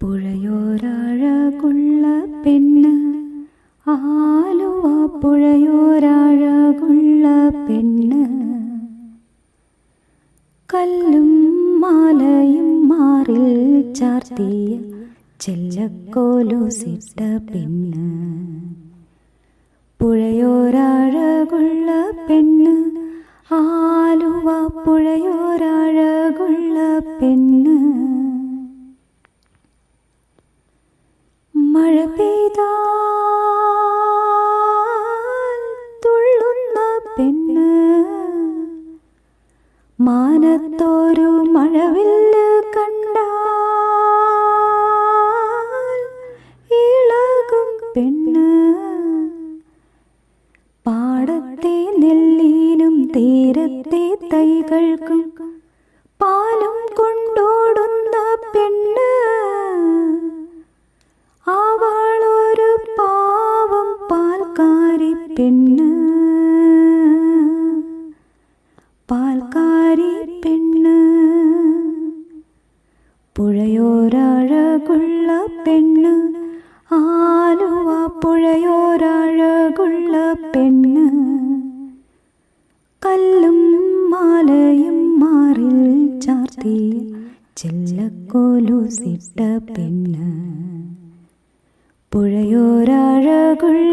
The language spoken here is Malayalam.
പുഴയോരഴകുള്ള പെണ്ണ്. ആലുവ പുഴയോരഴകുള്ള പെണ്ണ്. കല്ലും മാലയും മാറിൽ ചാർത്തിയ ചെല്ലക്കോലുസിട്ട പെണ്ണ്. പുഴയോരഴകുള്ള പെണ്ണ്. ആലുവ പുഴയോരഴകുള്ള പെണ്ണ്. മഴ പെയ്താൽ തുള്ളുന്ന പെണ്ണ്. മാനത്തോരു മഴവില്ല് കണ്ടാൽ ഇളകും പെണ്ണ്. പാടത്തെ നെല്ലിനും തീരത്തെ തൈകൾക്കും പാലും പാൽക്കാരി പെണ്ണ്. പുഴയോരഴകുള്ള പെണ്ണ്. ആലുവ പുഴയോരഴകുള്ള പെണ്ണ്. കല്ലും മാലയും മാറിൽ ചാർത്തി ചെല്ലക്കോലൂസിട്ട പെണ്ണ്. പുഴയോരഴകുള്ള